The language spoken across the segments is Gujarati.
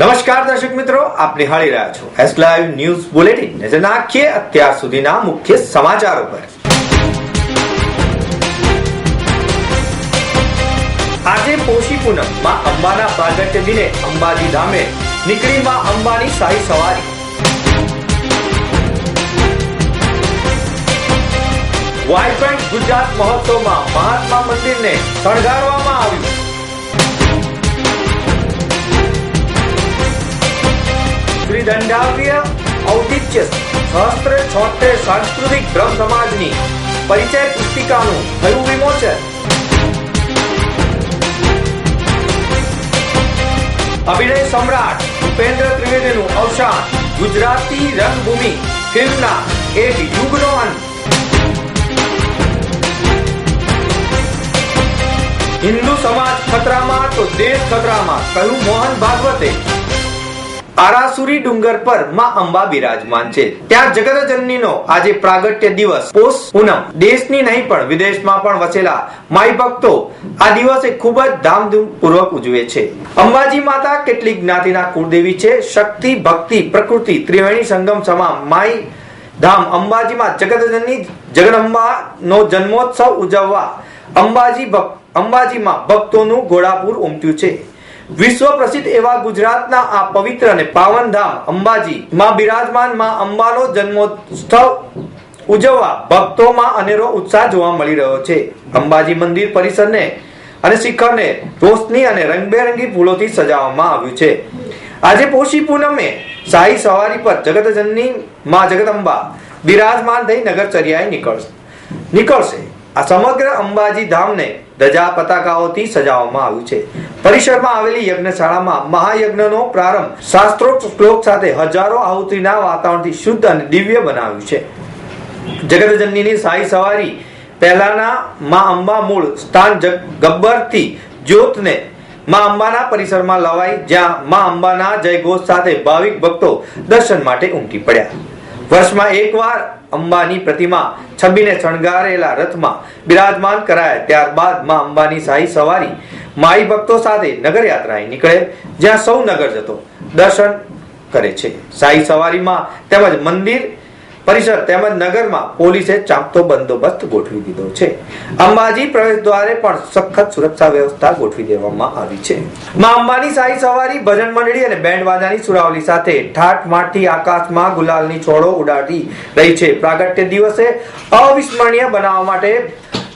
નમસ્કાર દર્શક મિત્રો, આપ નિહાળી રહ્યા છો એસ લાઈવ ન્યૂઝ બુલેટિન નજર નાખીએ અત્યાર સુધીના મુખ્ય સમાચારો પર. આજે પોષી પૂનમમાં અંબાના પ્રાગટ્ય દિને અંબાજી ધામે નીકળી માં અંબાની શાહી સવારી. વાઇબ્રન્ટ ગુજરાત મહોત્સવમાં મહાત્મા મંદિરને શણગારવામાં આવ્યું. શ્રી દંડાવ્ય ઔતિહ્ય સહસ્ત્ર છોતેર સાંસ્કૃતિક બ્રહ્મ સમાજની પરિચય પુસ્તિકાનું થયું વિમોચન. અભિનય સમ્રાટ ભૂપેન્દ્ર ત્રિવેદીનું અવસાન ગુજરાતી રંગભૂમિ ફિલ્મના એક યુગનો અંત. હિન્દુ સમાજ ખતરામાં તો દેશ ખતરામાં કહ્યું મોહન ભાગવતે. આરાસુરી ડુંગર પરમાં અંબા બિરાજમાન છે. ત્યાં જગતજનનીનો આજે પ્રાગટ્ય દિવસ. પોષ પૂનમ. દેશની નહીં પણ વિદેશમાં પણ વસેલા માઈ ભક્તો આ દિવસે ખૂબ જ ધામધૂમ પૂર્વક ઉજવે છે. અંબાજી માતા કેટલીક જ્ઞાતિના કુળદેવી છે. શક્તિ, ભક્તિ, પ્રકૃતિ ત્રિવેણી સંગમ સમા માઈ ધામ અંબાજીમાં જગતજનની જગદંબા નો જન્મોત્સવ ઉજવવા અંબાજી અંબાજીમાં ભક્તોનું ઘોડાપુર ઉમટ્યું છે. વિશ્વ પ્રસિદ્ધ એવા ગુજરાતના આ પવિત્ર અને પાવન ધામ અંબાજી માં બિરાજમાનમાં અંબાનો જન્મોત્સવ ઉજવવા ભક્તોમાં અનેરો ઉત્સાહ જોવા મળી રહ્યો છે. અંબાજી મંદિર પરિસરને અને શિખરને રોશની અને રંગબેરંગી ફૂલોથી સજાવવામાં આવ્યું છે. આજે પોષી પૂનમે શાહી સવારી પર જગતજનની માં જગદંબા બિરાજમાન થઈ નગરચર્યાએ નીકળશે નીકળશે. આ સમગ્ર અંબાજી ધામને ધજા પતાકાઓથી સજાવવામાં આવ્યું છે. પરિસરમાં આવેલી યજ્ઞશાળામાં મહાયજ્ઞનો પ્રારંભ શાસ્ત્રોક્ત શ્લોક સાથે હજારો આહુતિના વાતાવરણથી શુદ્ધ અને દિવ્ય બનાવ્યું છે. જગતજનનીની સાઈ સવારી પહેલાના મા અંબા મૂળ સ્થાન ગબ્બરથી જ્યોતને મા અંબાના પરિસરમાં લવાઈ, જ્યાં મા અંબાના જયઘોષ સાથે ભાવિક ભક્તો દર્શન માટે ઉમટી પડ્યા. વર્ષમાં એકવાર અંબાની પ્રતિમા છબીને શણગારેલા રથમાં બિરાજમાન કરાયા, ત્યારબાદમાં અંબાની શાહી સવારી માઈ ભક્તો સાથે નગરયાત્રાએ નીકળે, જ્યાં સૌ નગર જતો દર્શન કરે છે. શાહી સવારીમાં તેમજ મંદિર પરિસર તેમજ નગરમાં પોલીસે ચાંપતો બંદોબસ્ત ગોઠવી દીધો છે. અંબાજી પ્રવેશ દ્વારે પણ સખત સુરક્ષા વ્યવસ્થા ગોઠવી દેવામાં આવી છે. માં અંબાની શાહી સવારી, ભજન મંડળી અને બેન્ડ વાજાની સુરાવલી સાથે ઠાઠ માઠી આકાશમાં ગુલાલની છોડો ઉડાડી રહી છે. પ્રાગટ્ય દિવસે અવિસ્મરણીય બનાવવા માટે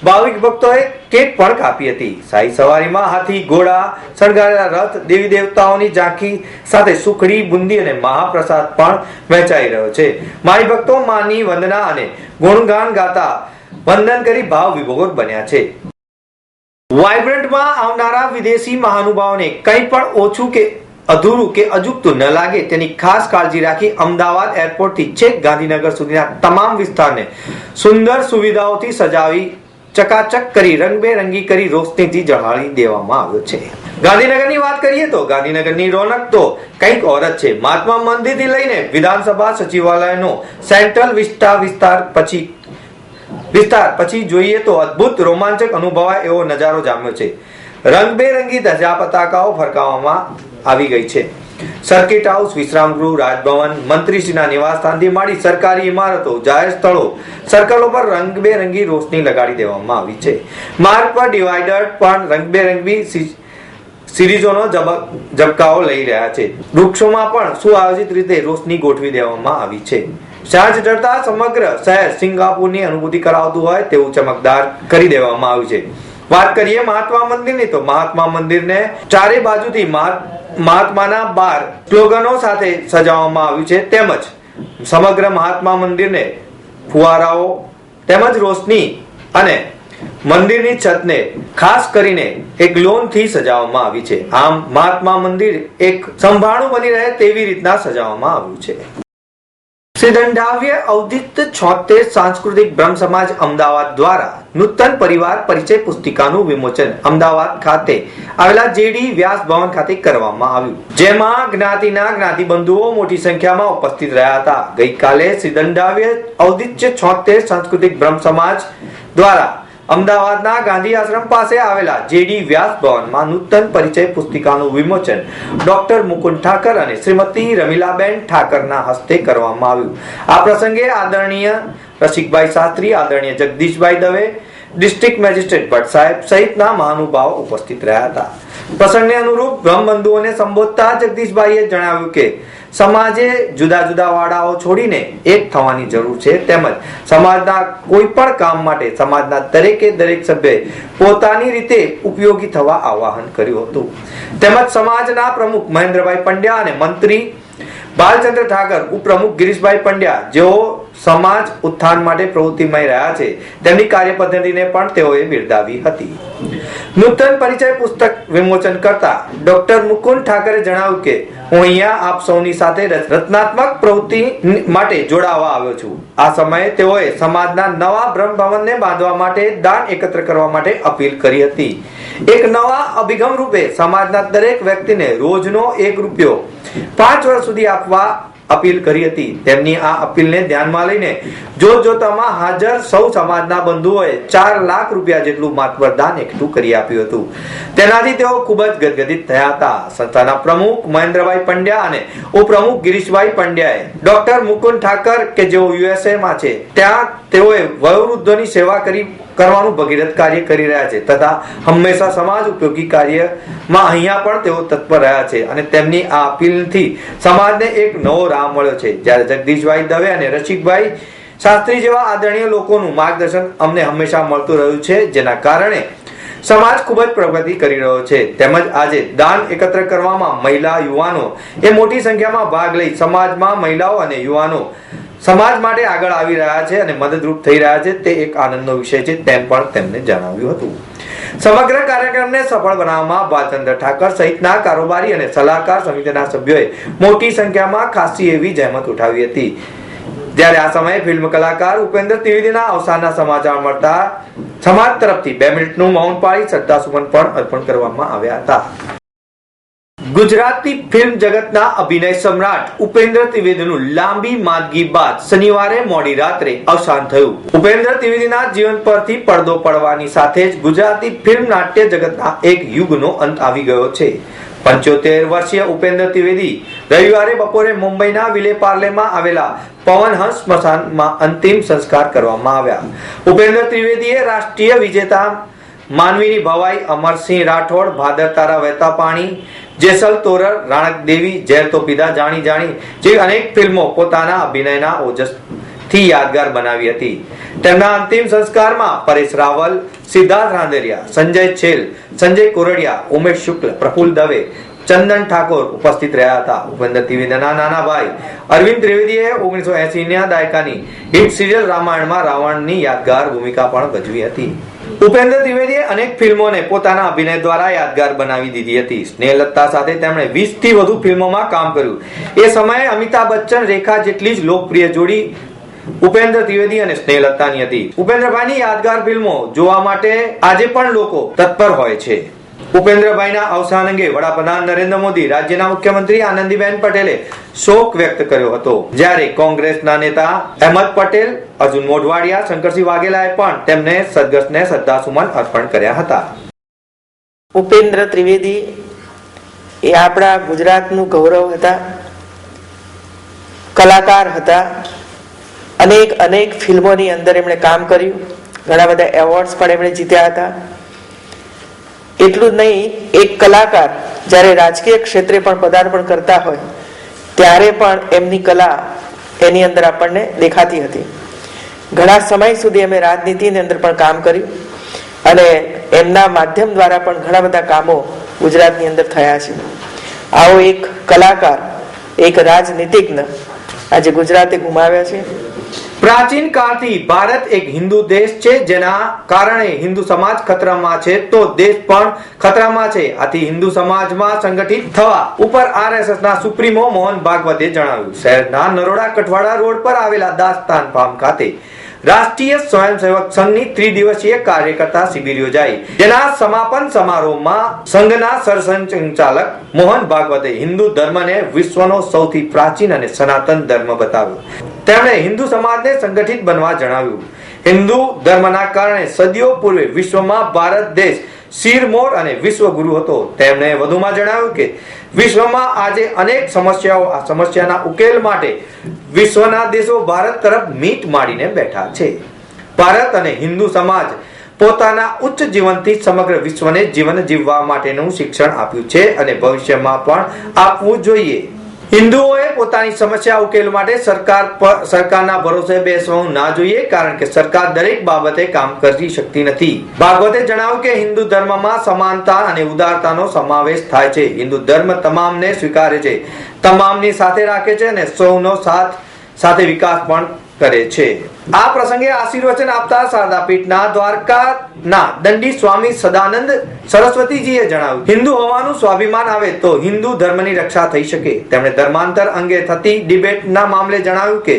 ભાવિક ભક્તોએ કેક પણ કાપી હતી. શાહી સવારીમાં હાથી, ઘોડા, શણગારેલા રથ, દેવી દેવતાઓની ઝાંખી સાથે સુખડી, બુંદી અને મહાપ્રસાદ પણ વહેંચાઈ રહ્યો છે. મારી ભક્તો માની વંદના અને ગુણગાન ગાતા વંદન કરી ભાવ વિભોગક બન્યા છે. વાઇબ્રન્ટમાં આવનારા વિદેશી મહાનુભાવોને કંઈ પણ ઓછું કે અધૂરું કે અજુકતું ન લાગે તેની ખાસ કાળજી રાખી અમદાવાદ એરપોર્ટથી છેક ગાંધીનગર સુધીના તમામ વિસ્તારને સુંદર સુવિધાઓથી સજાવી ચકાચક કરી, રંગબેરંગી કરી રોશનીથી જણાવી દેવામાં આવ્યો છે. ગાંધીનગરની વાત કરીએ તો ગાંધીનગરની રોનક તો કંઈક ઓરત છે. મહાત્મા મંદિરથી લઈને વિધાનસભા સચિવાલયનો સેન્ટ્રલ વિસ્તાર વિસ્તાર પછી વિસ્તાર પછી જોઈએ તો અદ્ભુત રોમાંચક અનુભવાય એવો નજારો જામ્યો છે. રંગબેરંગી ધજા પતાકાઓ ફરકાવવામાં આવી ગઈ છે. સર્કિટ હાઉસ વિશ્રામ ગૃહ રાજભવન, મંત્રીશ્રીના નિવાસસ્થાનથી માંડી સરકારી ઇમારતો, જાહેર સ્થળો, સર્કલો પર રંગબેરંગી રોશની લગાડી દેવામાં આવી છે. માર્ગ પર ડિવાઈડર પણ રંગબેરંગી સિરીઝોનો ઝબકાઓ લઈ રહ્યા છે. વૃક્ષોમાં પણ સુઆયોજિત રીતે રોશની ગોઠવી દેવામાં આવી છે. સાંજ ચડતા સમગ્ર શહેર સિંગાપુરની અનુભૂતિ કરાવતું હોય તેવું ચમકદાર કરી દેવામાં આવ્યું છે. વાત કરીએ મહાત્મા મંદિરની, તો મહાત્મા મંદિરને ચારે બાજુથી મહાત્માના બાર સ્લોગનો સાથે સજાવવામાં આવ્યું છે. તેમજ સમગ્ર મહાત્મા મંદિરને ફુવારાઓ તેમજ રોશની અને મંદિરની છતને ખાસ કરીને એક લોનથી સજાવવામાં આવી છે. આમ મહાત્મા મંદિર એક સંભાળું બની રહે તેવી રીતના સજાવવામાં આવ્યું છે. શ્રી દંડાવ્ય અવધિત સાંસ્કૃતિક બ્રહ્મ સમાજ અમદાવાદ દ્વારા નૂતન પરિવાર પરિચય પુસ્તિકાનું વિમોચન અમદાવાદ ખાતે આવેલા જેડી વ્યાસ ખાતે કરવામાં આવ્યું. જેમાં જ્ઞાતિના જ્ઞાતિબંધુઓ મોટી સંખ્યામાં ઉપસ્થિત રહ્યા હતા. ગઈકાલે શ્રી દંડાવ્ય અવધિત્ય છોતેર સાંસ્કૃતિક બ્રહ્મ સમાજ દ્વારા અમદાવાદના ગાંધી આશ્રમ પાસે આવેલા જેડી વ્યાસ ભવનમાં નૂતન પરિચય પુસ્તિકાનું વિમોચન ડોક્ટર મુકુંદ ઠાકર અને શ્રીમતી રમીલાબેન ઠાકરના હસ્તે કરવામાં આવ્યું. આ પ્રસંગે આદરણીય રસિકભાઈ શાસ્ત્રી, આદરણીય જગદીશભાઈ દવે, ડિસ્ટ્રિક્ટ મેજિસ્ટ્રેટ ભટ્ટ સાહેબ સહિતના મહાનુભાવો ઉપસ્થિત રહ્યા હતા. પ્રસંગને અનુરૂપ બ્રહ્મબંધુઓને સંબોધતા જગદીશભાઈએ જણાવ્યું કે સમાજે જુદા જુદા વાડાઓ છોડીને એક થવાની જરૂર છે. તેમજ સમાજના કોઈ પણ કામ માટે સમાજના દરેકે દરેક સભ્યએ પોતાની રીતે ઉપયોગી થવા આવાહન કર્યું હતું. તેમજ સમાજના પ્રમુખ મહેન્દ્રભાઈ પંડ્યા અને મંત્રી બાલચંદ્ર ઠાકર, ઉપપ્રમુખ ગિરીશભાઈ પંડ્યા, જેઓ સમાજ ઉત્થાન માટે પ્રવૃત્તિમય રહ્યા છે. તેમની કાર્ય પદ્ધતિને પણ તેઓએ બિરદાવી હતી. નૂતન પરિચય પુસ્તક વિમોચન કરતા ડોક્ટર મુકુંદ ઠાકરે જણાવ્યું કે, હું અહીંયા આપ સૌની સાથે રચ- રચનાત્મક પ્રવૃત્તિ માટે જોડાવા આવ્યો છું. આ સમયે તેઓએ સમાજના નવા બ્રહ્મ ભવનને બાંધવા માટે દાન એકત્ર કરવા માટે અપીલ કરી હતી. એક નવા અભિગમ રૂપે સમાજના દરેક વ્યક્તિને રોજનો એક રૂપિયો પાંચ વર્ષ સુધી આપવા અપીલ કરી હતી. તેમની આ અપીલને ધ્યાનમાં લઈને જો જોતામાં હાજર સૌ સમાજના બંધુઓએ ચાર લાખ રૂપિયા જેટલું માતબર દાન એકઠું કરી આપ્યું હતું. તેનાથી તેઓ ખૂબ જ ગદગદિત થયા હતા. સંસ્થાના પ્રમુખ મહેન્દ્રભાઈ પંડ્યા અને ઉપપ્રમુખ ગિરીશભાઈ પંડ્યાએ ડોક્ટર મુકુંદ ઠાકર, કે જેઓ યુએસએમાં છે, ત્યાં તેઓએ વયોવૃદ્ધોની સેવા કરી કરવાનું ભગીરથ કાર્ય કરી રહ્યા છે તથા હંમેશા સમાજ ઉપયોગી કાર્યમાં અહીંયા પણ તેઓ તત્પર રહ્યા છે અને તેમની આ અપીલથી સમાજને એક નવો રાહ મળ્યો છે. જ્યારે જગદીશભાઈ દવે અને રસિકભાઈ શાસ્ત્રી જેવા આદરણીય લોકોનું માર્ગદર્શન અમને હંમેશા મળતું રહ્યું છે, જેના કારણે સમાજ ખૂબ જ પ્રગતિ કરી રહ્યો છે. તેમજ આજે દાન એકત્ર કરવામાં મહિલા યુવાનો એ મોટી સંખ્યામાં ભાગ લઈ સમાજમાં મહિલાઓ અને યુવાનો સમાજ માટે આગળ આવી રહ્યા છે અને મદદરૂપ થઈ રહ્યા છે, તે એક આનંદનો વિષય છે, તેમ પણ તેમને જણાવ્યું હતું. સમગ્ર કાર્યક્રમને સફળ બનાવવામાં ભાલચંદ્ર ઠાકર સહિતના કારોબારી અને સલાહકાર સમિતિના સભ્યોએ મોટી સંખ્યામાં ખાસી એવી જહેમત ઉઠાવી હતી. જ્યારે આ સમયે ફિલ્મ કલાકાર ઉપેન્દ્ર ત્રિવેદીના અવસાનના સમાચાર મળતા સમાજ તરફથી બે મિનિટનું મૌન પાળી શ્રદ્ધાસુમન પણ અર્પણ કરવામાં આવ્યા હતા. ગુજરાતી ફિલ્મ જગતના અભિનય સમ્રાટ ઉપેન્દ્ર ત્રિવેદીનું લાંબી માંદગી બાદ શનિવારે મોડી રાત્રે અવસાન થયું. ઉપેન્દ્ર ત્રિવેદીના જીવન પરથી પડદો પડવાની સાથે જ ગુજરાતી ફિલ્મ નાટ્ય જગતના એક યુગનો અંત આવી ગયો છે. પંચોતેર વર્ષીય ઉપેન્દ્ર ત્રિવેદી રવિવારે બપોરે મુંબઈના વિલે પાર્લેમાં આવેલા પવનહંસ સ્મશાનમાં અંતિમ સંસ્કાર કરવામાં આવ્યા. ઉપેન્દ્ર ત્રિવેદીએ રાષ્ટ્રીય વિજેતા માનવીની ભવાઈ અમરસિંહ રાઠોડ, ભાદર તારા વહેતા પાણી જેસલ તોરર, રાણક દેવી, ઝેર તો પિતા જાણી જાણી જેવી અનેક ફિલ્મો પોતાના અભિનયના ઓજસથી યાદગાર બનાવી હતી. તેમના અંતિમ સંસ્કારમાં પરેશ રાવલ, સિદ્ધાર્થ રાંદેરિયા, સંજય છેલ, સંજય કોરડિયા, ઉમેશ શુક્લ પ્રફુલ દવે ચંદન ઠાકોર ઉપસ્થિત રહ્યા હતા. ઉપેન્દ્ર ત્રિવેદીના નાના ભાઈ અરવિંદ ત્રિવેદીએ ઓગણીસો એસી ના દાયકાની હિટ સિરિયલ રામાયણમાં રાવણની યાદગાર ભૂમિકા પણ ભજવી હતી. ઉપેન્દ્ર ત્રિવેદીએ અનેક ફિલ્મોને પોતાના અભિનય દ્વારા યાદગાર બનાવી દીધી હતી. સ્નેહલતા સાથે તેમણે 20 થી વધુ ફિલ્મોમાં કામ કર્યું. એ સમયે અમિતાભ બચ્ચન રેખા જેટલી જ લોકપ્રિય જોડી ઉપેન્દ્ર ત્રિવેદી અને સ્નેહલતાની હતી. ઉપેન્દ્રભાઈની યાદગાર ફિલ્મો જોવા માટે આજે પણ લોકો તત્પર હોય છે. ઉપેન્દ્રભાઈના અવસાન અંગે વડાપ્રધાન નરેન્દ્ર મોદી રાજ્યના મુખ્યમંત્રી આનંદીબેન પટેલે શોક વ્યક્ત કર્યો હતો. જ્યારે કોંગ્રેસના નેતા અહેમદ પટેલ, અર્જુન મોઢવાડિયા, શંકરસિંહ વાઘેલાએ પણ તેમને સદગતને શ્રદ્ધાસુમન અર્પણ કર્યા હતા. ઉપેન્દ્ર ત્રિવેદી એ આપણા ગુજરાતનું ગૌરવ હતા, કલાકાર હતા, અનેક અનેક ફિલ્મોની અંદર એમણે કામ કર્યું. ઘણા બધા એવોર્ડ્સ પણ એમણે જીત્યા હતા. એટલું જ નહીં, એક કલાકાર જ્યારે રાજકીય ક્ષેત્રે પણ પદાર્પણ કરતા હોય, ત્યારે પણ એમની કલા એની અંદર આપણને દેખાતી હતી. ઘણા સમય સુધી અમે રાજનીતિની અંદર પણ કામ કર્યું અને એમના માધ્યમ દ્વારા પણ ઘણા બધા કામો ગુજરાતની અંદર થયા છે. આવો એક કલાકાર, એક રાજનીતિજ્ઞ આજે ગુજરાતે ગુમાવ્યા છે. પ્રાચીન કાળથી ભારત એક હિન્દુ દેશ છે, જેના કારણે હિન્દુ સમાજ ખતરામાં છે, તો દેશ પણ ખતરામાં છે. આથી હિન્દુ સમાજમાં સંગઠિત થવા ઉપર આરએસએસ ના સુપ્રીમો મોહન ભાગવતે જણાવ્યું. શહેરના નરોડા કઠવાડા રોડ પર આવેલા દાસ્તાન ફાર્મ ખાતે રાષ્ટ્રીય સ્વયંસેવક સંઘની ત્રિદિવસીય કાર્યકર્તા શિબિર યોજાઈ, જેના સમાપન સમારોહમાં સંઘના સરસંઘચાલક મોહન ભાગવતે હિન્દુ ધર્મને વિશ્વનો સૌથી પ્રાચીન અને સનાતન ધર્મ બતાવ્યો. તેમણે હિન્દુ સમાજને સંગઠિત બનવા જણાવ્યું. હિન્દુ ધર્મના કારણે સદીઓ પૂર્વે વિશ્વમાં ભારત દેશ શિરમોર અને વિશ્વગુરુ હતો. તેમણે વધુમાં જણાવ્યું કે, વિશ્વમાં આજે અનેક સમસ્યાઓ આ સમસ્યાના ઉકેલ માટે વિશ્વના દેશો ભારત તરફ મીટ માડીને બેઠા છે. ભારત અને હિન્દુ સમાજ પોતાના ઉચ્ચ જીવનથી સમગ્ર વિશ્વને જીવન જીવવા માટેનું શિક્ષણ આપ્યું છે અને ભવિષ્યમાં પણ આપવું જોઈએ. હિન્દુઓએ પોતાની સમસ્યા ઉકેલ માટે સરકાર પર સરકારના ભરોસે બેસવું ના જોઈએ, કારણ કે સરકાર દરેક બાબતે કામ કરી શકતી નથી. ભાગવતે જણાવ્યું કે હિન્દુ ધર્મમાં સમાનતા અને ઉદારતાનો સમાવેશ થાય છે. હિન્દુ ધર્મ તમામને સ્વીકારે છે. તમામની સાથે રાખે છે અને સૌનો સાથ, સાથે વિકાસ પણ કરે છે. આ પ્રસંગે આશીર્વચન આપતા શારદા પીઠના દ્વારકાના દંડી સ્વામી સદાનંદ સરસ્વતીજીએ જણાવ્યું, હિન્દુ હોવાનું સ્વાભિમાન આવે તો હિન્દુ ધર્મની રક્ષા થઈ શકે. તેમણે ધર્માંતર અંગે થતી ડિબેટના મામલે જણાવ્યું કે,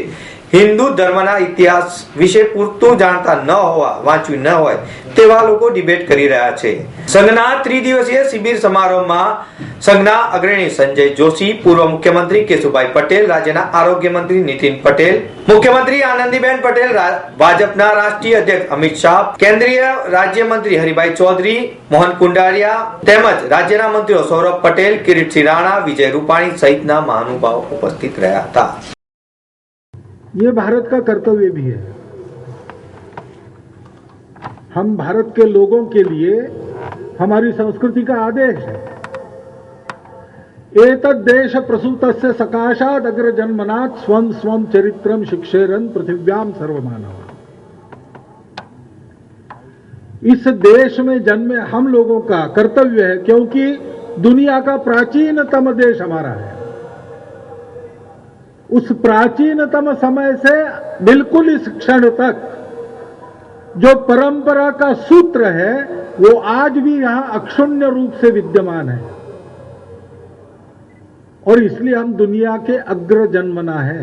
હિન્દુ ધર્મના ઇતિહાસ વિશે પૂરતું જાણતા ન હોવા વાંચ્યું ન હોય તેવા લોકો ડિબેટ કરી રહ્યા છે. સંઘના ત્રિદિવસીય શિબિર સમારોહમાં સંઘના અગ્રણી સંજય જોશી પૂર્વ મુખ્યમંત્રી કેશુભાઈ પટેલ રાજ્યના આરોગ્ય મંત્રી નીતિન પટેલ મુખ્યમંત્રી આનંદીબેન પટેલ રા- ભાજપના રાષ્ટ્રીય અધ્યક્ષ અમિત શાહ કેન્દ્રીય રાજ્યમંત્રી હરિભાઈ ચૌધરી મોહન કુંડારિયા તેમજ રાજ્યના મંત્રીઓ સૌરભ પટેલ કિરીટસિંહ રાણા વિજય રૂપાણી સહિતના મહાનુભાવો ઉપસ્થિત રહ્યા હતા ये भारत का कर्तव्य भी है हम भारत के लोगों के लिए हमारी संस्कृति का आदेश है एतद देश प्रसूत से सकाशाद अग्र जन्मनाथ स्वम स्वम चरित्रम शिक्षेरन पृथिव्याम सर्वमानव इस देश में जन्मे हम लोगों का कर्तव्य है, क्योंकि दुनिया का प्राचीनतम देश हमारा है। उस प्राचीनतम समय से बिल्कुल इस क्षण तक जो परंपरा का सूत्र है, वो आज भी यहाँ अक्षुण्य रूप से विद्यमान है। और इसलिए हम दुनिया के अग्र जन्मना है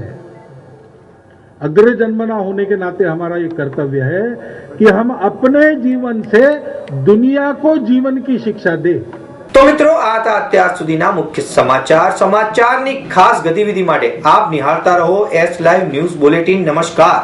अग्र जन्मना होने के नाते हमारा ये कर्तव्य है कि हम अपने जीवन से दुनिया को जीवन की शिक्षा दें તો મિત્રો આ હતા અત્યાર સુધીના મુખ્ય સમાચાર સમાચારની ખાસ ગતિવિધિ માટે આપ નિહાળતા રહો એસ લાઈવ ન્યૂઝ બુલેટિન નમસ્કાર